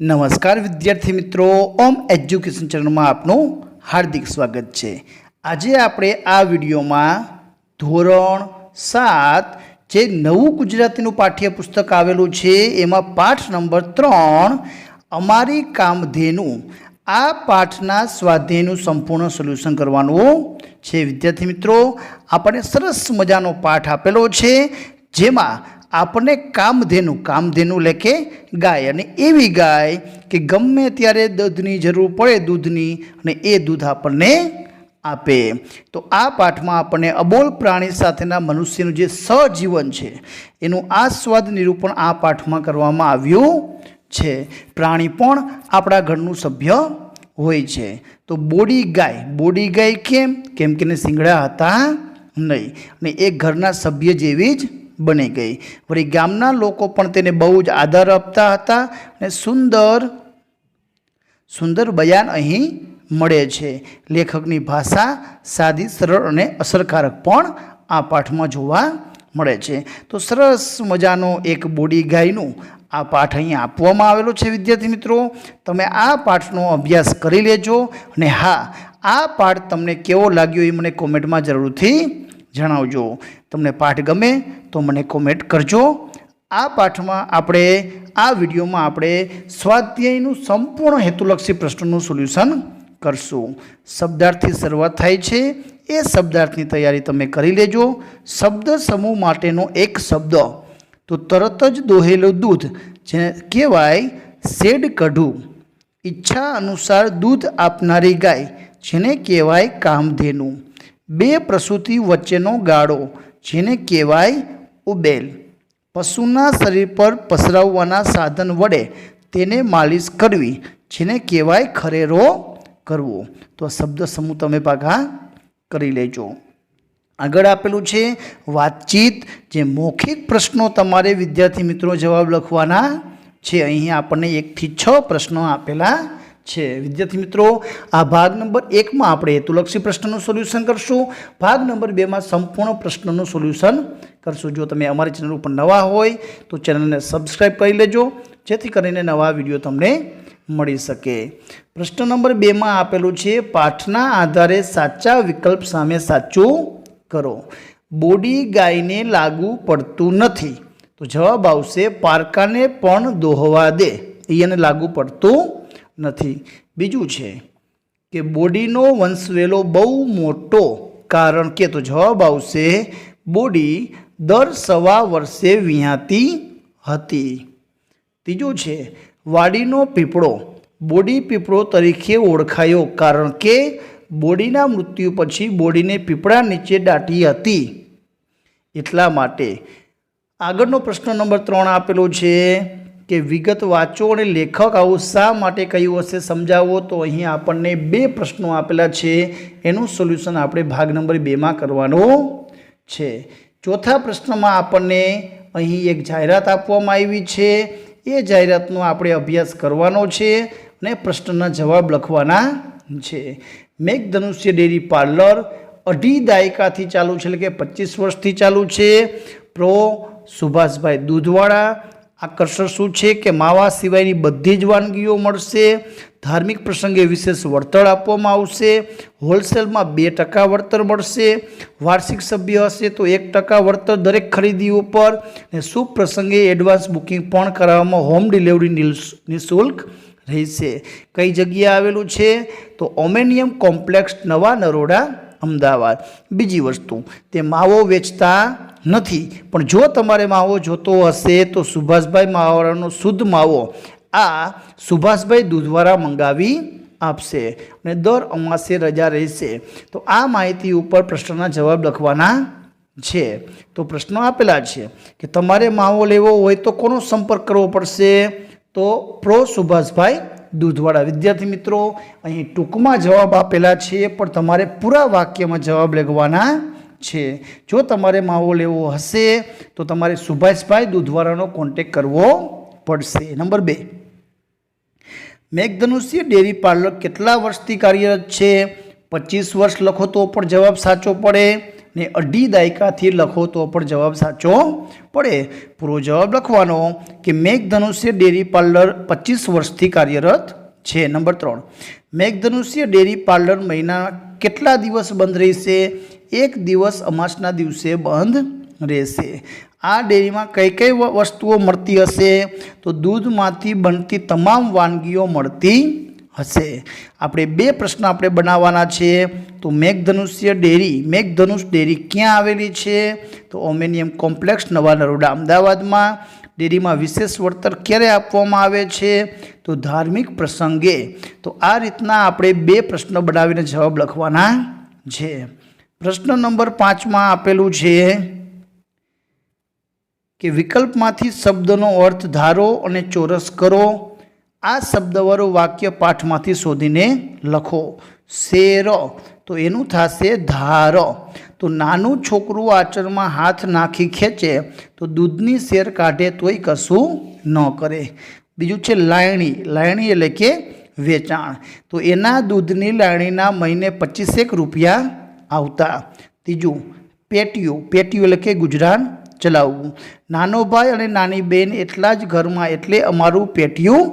નમસ્કાર વિદ્યાર્થી મિત્રો. ઓમ એજ્યુકેશન ચેનલમાં આપનું હાર્દિક સ્વાગત છે. આજે આપણે આ વિડીયોમાં ધોરણ સાત જે નવું ગુજરાતીનું પાઠ્યપુસ્તક આવેલું છે, એમાં પાઠ નંબર ત્રણ, અમારી કામધેનું, આ પાઠના સ્વાધ્યાયનું સંપૂર્ણ સોલ્યુશન કરવાનું છે. વિદ્યાર્થી મિત્રો, આપણને સરસ મજાનો પાઠ આપેલો છે, જેમાં આપણને કામધેનુ કામધેનુ કે ગાય. અને એવી ગાય કે ગમે ત્યારે દૂધની જરૂર પડે દૂધની, અને એ દૂધ આપણને આપે. તો આ પાઠમાં આપણને અબોલ પ્રાણી સાથેના મનુષ્યનું જે સજીવન છે, એનું આસ્વાદ નિરૂપણ આ પાઠમાં કરવામાં આવ્યું છે. પ્રાણી પણ આપણા ઘરનું સભ્ય હોય છે. તો બોડી ગાય બોડી ગાય કેમ? કેમ કે એને શિંગડા હતા નહીં. અને એ ઘરના સભ્ય જેવી જ બની ગઈ. વળી ગામના લોકો પણ તેને બહુ જ આદર આપતા હતા અને સુંદર સુંદર બયાન અહીં મળે છે. લેખકની ભાષા સાદી, સરળ અને અસરકારક પણ આ પાઠમાં જોવા મળે છે. તો સરસ મજાનો એક બોડી ગાયનું આ પાઠ અહીં આપવામાં આવેલો છે, વિદ્યાર્થી મિત્રો. તમે આ પાઠનો અભ્યાસ કરી લેજો અને હા, આ પાઠ તમને કેવો લાગ્યો એ મને કોમેન્ટમાં જરૂરથી જણાવજો. તમને પાઠ ગમે તો મને કોમેન્ટ કરજો. આ પાઠમાં આપણે, આ વિડીયોમાં આપણે સ્વાધ્યાયનું સંપૂર્ણ હેતુલક્ષી પ્રશ્નનું સોલ્યુશન કરશું. શબ્દાર્થથી શરૂઆત થાય છે. એ શબ્દાર્થની તૈયારી તમે કરી લેજો. શબ્દ સમૂહ માટેનો એક શબ્દ. તો તરત જ દોહેલું દૂધ જે કહેવાય શેડ કઢું. ઈચ્છા અનુસાર દૂધ આપનારી ગાય, જેને કહેવાય કામધેનું. બે પ્રસૂતિ વચ્ચેનો ગાળો, જેને કહેવાય ઉબેલ. પશુના શરીર પર પસરાવવાના સાધન વડે તેને માલિશ કરવી, જેને કહેવાય ખરેરો કરવો. તો આ શબ્દ સમૂહ તમે પાકા કરી લેજો. આગળ આપેલું છે, વાતચીત જે મૌખિક પ્રશ્નો તમારે વિદ્યાર્થી મિત્રો જવાબ લખવાના છે. અહીં આપણને એકથી છ પ્રશ્નો આપેલા છે. વિદ્યાર્થી મિત્રો, આ ભાગ નંબર એકમાં આપણે હેતુલક્ષી પ્રશ્નનું સોલ્યુશન કરશું. ભાગ નંબર બેમાં સંપૂર્ણ પ્રશ્નનું સોલ્યુશન કરશું. જો તમે અમારી ચેનલ ઉપર નવા હોય, તો ચેનલને સબસ્ક્રાઈબ કરી લેજો, જેથી કરીને નવા વીડિયો તમને મળી શકે. પ્રશ્ન નંબર બેમાં આપેલું છે, પાઠના આધારે સાચા વિકલ્પ સામે સાચું કરો. બોડી ગાયને લાગુ પડતું નથી. તો જવાબ આવશે, પારકાને પણ દોહવા દે. એને લાગુ પડતું નથી. બીજું છે કે બોડીનો વંશવેલો બહુ મોટો, કારણ કે તો જવાબ આવશે, બોડી દર સવા વર્ષે વિહાતી હતી. ત્રીજું છે, વાડીનો પીપળો. બોડી પીપળો તરીકે ઓળખાયો, કારણ કે બોડીના મૃત્યુ પછી બોડીને પીપળા નીચે દાટી હતી. એટલા માટે આગળનો પ્રશ્ન નંબર ત્રણ આપેલો છે કે વિગત વાંચો અને લેખક આવું શા માટે કહ્યું હશે સમજાવો? તો અહીં આપણને બે પ્રશ્નો આપેલા છે. એનું સોલ્યુશન આપણે ભાગ નંબર બેમાં કરવાનું છે. ચોથા પ્રશ્નમાં આપણને અહીં એક જાહેરાત આપવામાં આવી છે. એ જાહેરાતનો આપણે અભ્યાસ કરવાનો છે અને પ્રશ્નના જવાબ લખવાના છે. મેઘધનુષ્ય ડેરી પાર્લર અઢી દાયકાથી ચાલુ છે, એટલે કે પચીસ વર્ષથી ચાલુ છે. પ્રો. સુભાષભાઈ દૂધવાળા આકર્ષણ શું છે કે માવા સિવાયની બધી જ વાનગીઓ મળશે, ધાર્મિક પ્રસંગે વિશેષ વળતર આપવામાં આવશે, હોલસેલમાં બે ટકા વળતર મળશે, વાર્ષિક સભ્ય હશે તો એક ટકા વળતર દરેક ખરીદી ઉપર અને શુભ પ્રસંગે એડવાન્સ બુકિંગ પણ કરાવવામાં હોમ ડિલિવરી નિઃશુલ્ક રહેશે. કઈ જગ્યાએ આવેલું છે? તો ઓમેનિયમ કોમ્પ્લેક્સ નવા નરોડા અમદાવાદ. બીજી વસ્તુ, તે માવો વેચતા નથી. પણ જો તમારે માવો જોતો હશે તો સુભાષભાઈ માવાળાનો શુદ્ધ માવો આ સુભાષભાઈ દૂધવાળા મંગાવી આપશે અને દર અમાસે રજા રહેશે. તો આ માહિતી ઉપર પ્રશ્નના જવાબ લખવાના છે. તો પ્રશ્નો આપેલા છે કે તમારે માવો લેવો હોય તો કોનો સંપર્ક કરવો પડશે? તો પ્રો સુભાષભાઈ દૂધવાળા વિદ્યાર્થી મિત્રો, અહીં ટૂંકમાં જવાબ આપેલા છે, પણ તમારે પૂરા વાક્યમાં જવાબ લખવાના છે. જો તમારે માવો લેવો હશે, તો તમારે સુભાષભાઈ દૂધવાળાનો કોન્ટેક કરવો પડશે. નંબર બે. મેઘધનુષ્ય ડેરી પાર્લર કેટલા વર્ષથી કાર્યરત છે? પચીસ વર્ષ લખો તો પણ જવાબ સાચો પડે. ને અઢી દાયકાથી લખો તો પણ જવાબ સાચો પડે. પૂરો જવાબ લખવાનો કે મેઘધનુષ્ય ડેરી પાર્લર પચીસ વર્ષથી કાર્યરત છે. નંબર ત્રણ. મેઘધનુષ્ય ડેરી પાર્લર મહિના કેટલા દિવસ બંધ રહેશે? એક દિવસ અમાસના દિવસે બંધ રહેશે. આ ડેરીમાં કઈ કઈ વસ્તુઓ મળતી હશે? તો દૂધમાંથી બનતી તમામ વાનગીઓ મળતી હશે. આપણે બે પ્રશ્ન આપણે બનાવવાના છે. તો મેઘધનુષ્ય ડેરી, મેઘધનુષ ડેરી ક્યાં આવેલી છે? તો ઓમેનિયમ કોમ્પ્લેક્સ નવા નરોડા અમદાવાદમાં. ડેરીમાં વિશેષ વળતર ક્યારે આપવામાં આવે છે? તો ધાર્મિક પ્રસંગે. તો આ રીતના આપણે બે પ્રશ્ન બનાવીને જવાબ લખવાના છે. પ્રશ્ન નંબર પાંચમાં આપેલું છે કે વિકલ્પમાંથી શબ્દનો અર્થ ધારો અને ચોરસ કરો. આ શબ્દવાળું વાક્ય પાઠમાંથી શોધીને લખો. શેર. તો એનું થશે ધાર. તો નાનું છોકરું આચરમાં હાથ નાખી ખેંચે, તો દૂધની શેર કાઢે તોય કશું ન કરે. બીજું છે લાયણી. લાયણી એટલે કે વેચાણ. તો એના દૂધની લાયણીના મહિને પચીસેક રૂપિયા આવતા. ત્રીજું, પેટીયું. પેટીયું એટલે કે ગુજરાન ચલાવવું નાનો ભાઈ અને નાની બેન એટલા જ ઘરમાં એટલે અમારું પેટીયું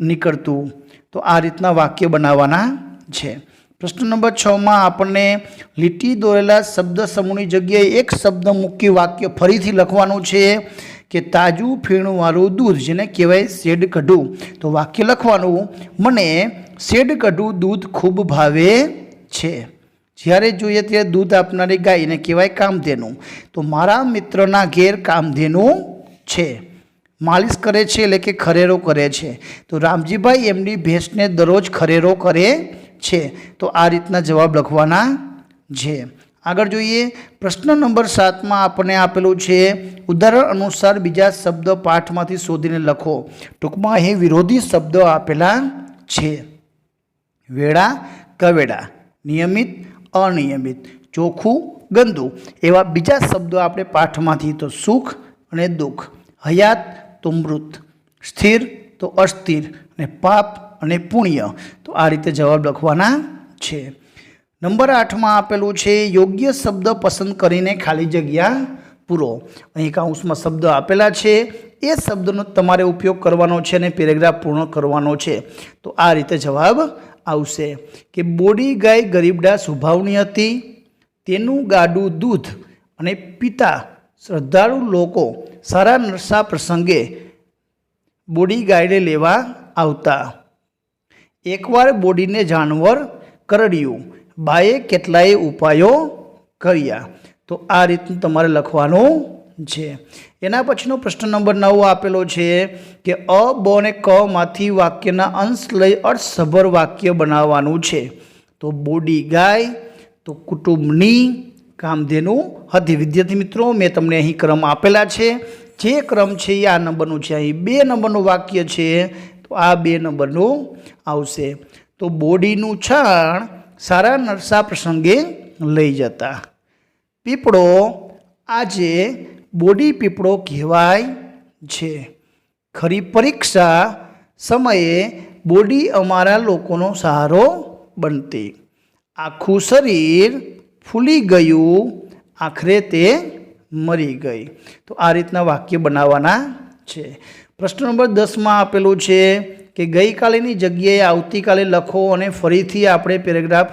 નીકળતું. તો આ રીતના વાક્ય બનાવવાના છે. પ્રશ્ન નંબર છમાં આપણને લીટી દોરેલા શબ્દ સમૂહની જગ્યાએ એક શબ્દ મૂકી વાક્ય ફરીથી લખવાનું છે કે તાજું ફીણવાળું દૂધ, જેને કહેવાય શેડ કઢું. તો વાક્ય લખવાનું, મને શેડ કઢું દૂધ ખૂબ ભાવે છે. જ્યારે જોઈએ ત્યારે દૂધ આપનારી ગાયને કહેવાય કામધેનું. તો મારા મિત્રના ઘેર કામધેનું છે. માલિશ કરે છે એટલે કે ખરેરો કરે છે. તો રામજીભાઈ એમની ભેંસને દરરોજ ખરેરો કરે છે. તો આ રીતના જવાબ લખવાના છે. આગળ જોઈએ. પ્રશ્ન નંબર સાતમાં આપણને આપેલું છે. ઉદાહરણ અનુસાર બીજા શબ્દ પાઠમાંથી શોધીને લખો. ટૂંકમાં અહીં વિરોધી શબ્દો આપેલા છે. વેળા કવેડા નિયમિત અનિયમિત, ચોખ્ખું, ગંદુ. એવા બીજા શબ્દો આપણે પાઠમાંથી તો સુખ અને દુઃખ. હયાત તો મૃત, સ્થિર તો અસ્થિર અને પાપ અને પુણ્ય. તો આ રીતે જવાબ લખવાના છે. નંબર આઠમાં આપેલું છે, યોગ્ય શબ્દ પસંદ કરીને ખાલી જગ્યા પૂરો. અહીં કાઉન્સમાં શબ્દ આપેલા છે. એ શબ્દનો તમારે ઉપયોગ કરવાનો છે અને પેરેગ્રાફ પૂર્ણ કરવાનો છે. તો આ રીતે જવાબ આવશે કે બોડી ગાય ગરીબડા સ્વભાવની હતી. તેનું ગાડું દૂધ અને પિતા શ્રદ્ધાળુ લોકો સારા નરસા પ્રસંગે બોડી ગાયને લેવા આવતા. એકવાર બોડીને જાનવર કરડ્યું. બાએ કેટલાય ઉપાયો કર્યા. તો આ રીતનું તમારે લખવાનું છે. એના પછીનો પ્રશ્ન નંબર નવ આપેલો છે કે અ, બ અને ક માંથી વાક્યના અંશ લઈ અર્થસભર વાક્ય બનાવવાનું છે. તો બોડી ગાય, તો કુટુંબની, કામધેનુ હતી વિદ્યાર્થી મિત્રો, મેં તમને અહીં ક્રમ આપેલા છે. જે ક્રમ છે એ આ નંબરનું છે. અહીં બે નંબરનું વાક્ય છે, તો આ બે નંબરનું આવશે. તો બોડીનું છાણ સારા નરસા પ્રસંગે લઈ જતા. પીપળો આજે બોડી પીપળો કહેવાય છે. ખરી પરીક્ષા સમયે બોડી અમારા લોકોનો સહારો બનતી. આખું શરીર ફૂલી ગયું, આખરે તે મરી ગઈ. તો આ રીતના વાક્ય બનાવવાના છે. પ્રશ્ન નંબર દસમાં આપેલું છે કે ગઈકાલેની જગ્યાએ આવતીકાલે લખો અને ફરીથી આપણે પેરેગ્રાફ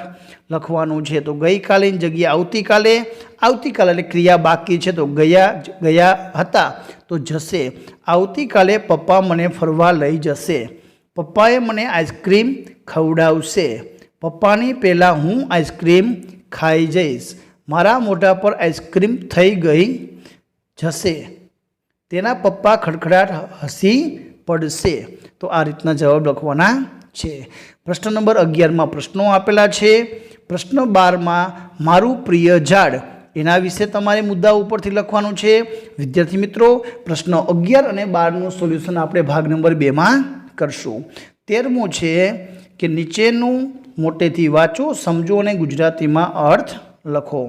લખવાનું છે. તો ગઈકાલેની જગ્યાએ આવતીકાલે આવતીકાલે એટલે ક્રિયા બાકી છે તો ગયા ગયા હતા. તો જશે. આવતીકાલે પપ્પા મને ફરવા લઈ જશે. પપ્પાએ મને આઈસ્ક્રીમ ખવડાવશે. પપ્પાની પહેલાં હું આઈસ્ક્રીમ ખાઈ જઈશ. મારા મોઢા પર આઈસ્ક્રીમ થઈ ગઈ જશે. તેના પપ્પા ખડખડાટ હસી પડશે. તો આ રીતના જવાબ લખવાના છે. પ્રશ્ન નંબર અગિયારમાં પ્રશ્નો આપેલા છે. પ્રશ્ન બારમાં, મારું પ્રિય ઝાડ એના વિશે તમારે મુદ્દા ઉપરથી લખવાનું છે. વિદ્યાર્થી મિત્રો, પ્રશ્ન અગિયાર અને બારનું સોલ્યુશન આપણે ભાગ નંબર બેમાં કરશું. તેરમું છે કે નીચેનું મોટેથી વાંચો, સમજો અને ગુજરાતીમાં અર્થ લખો.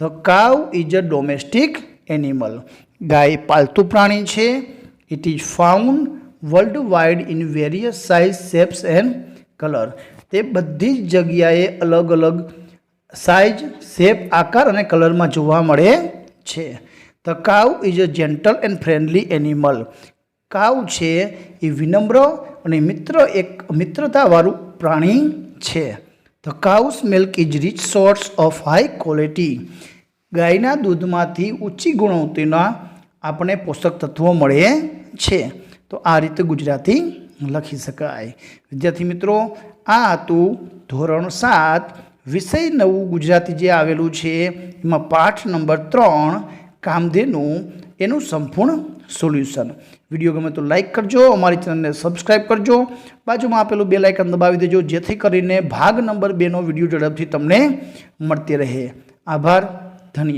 The cow is a domestic animal ગાય પાલતુ પ્રાણી છે. It is found worldwide in various size shapes and colour, તે બધી જ જગ્યાએ અલગ અલગ સાઇઝ શેપ આકાર અને કલરમાં જોવા મળે છે. The cow is a gentle and friendly animal cow છે એ વિનમ્ર અને મિત્ર એક મિત્રતાવાળું પ્રાણી છે. The cow's milk is rich source of high quality ગાયના દૂધમાંથી ઊંચી ગુણવત્તાના આપણે પોષક તત્વો મળે છે. તો આ રીતે ગુજરાતી લખી શકાય. વિદ્યાર્થી મિત્રો, આ હતું ધોરણ સાત, વિષય નવું ગુજરાતી જે આવેલું છે, એમાં પાઠ નંબર ત્રણ, કામધેનું એનું સંપૂર્ણ સોલ્યુશન. વીડિયો ગમે તો લાઇક કરજો, અમારી ચેનલને સબસ્ક્રાઇબ કરજો, બાજુમાં આપેલું બે લાઇકન દબાવી દેજો, જેથી કરીને ભાગ નંબર બેનો વીડિયો ઝડપથી તમને મળતી રહે. આભાર.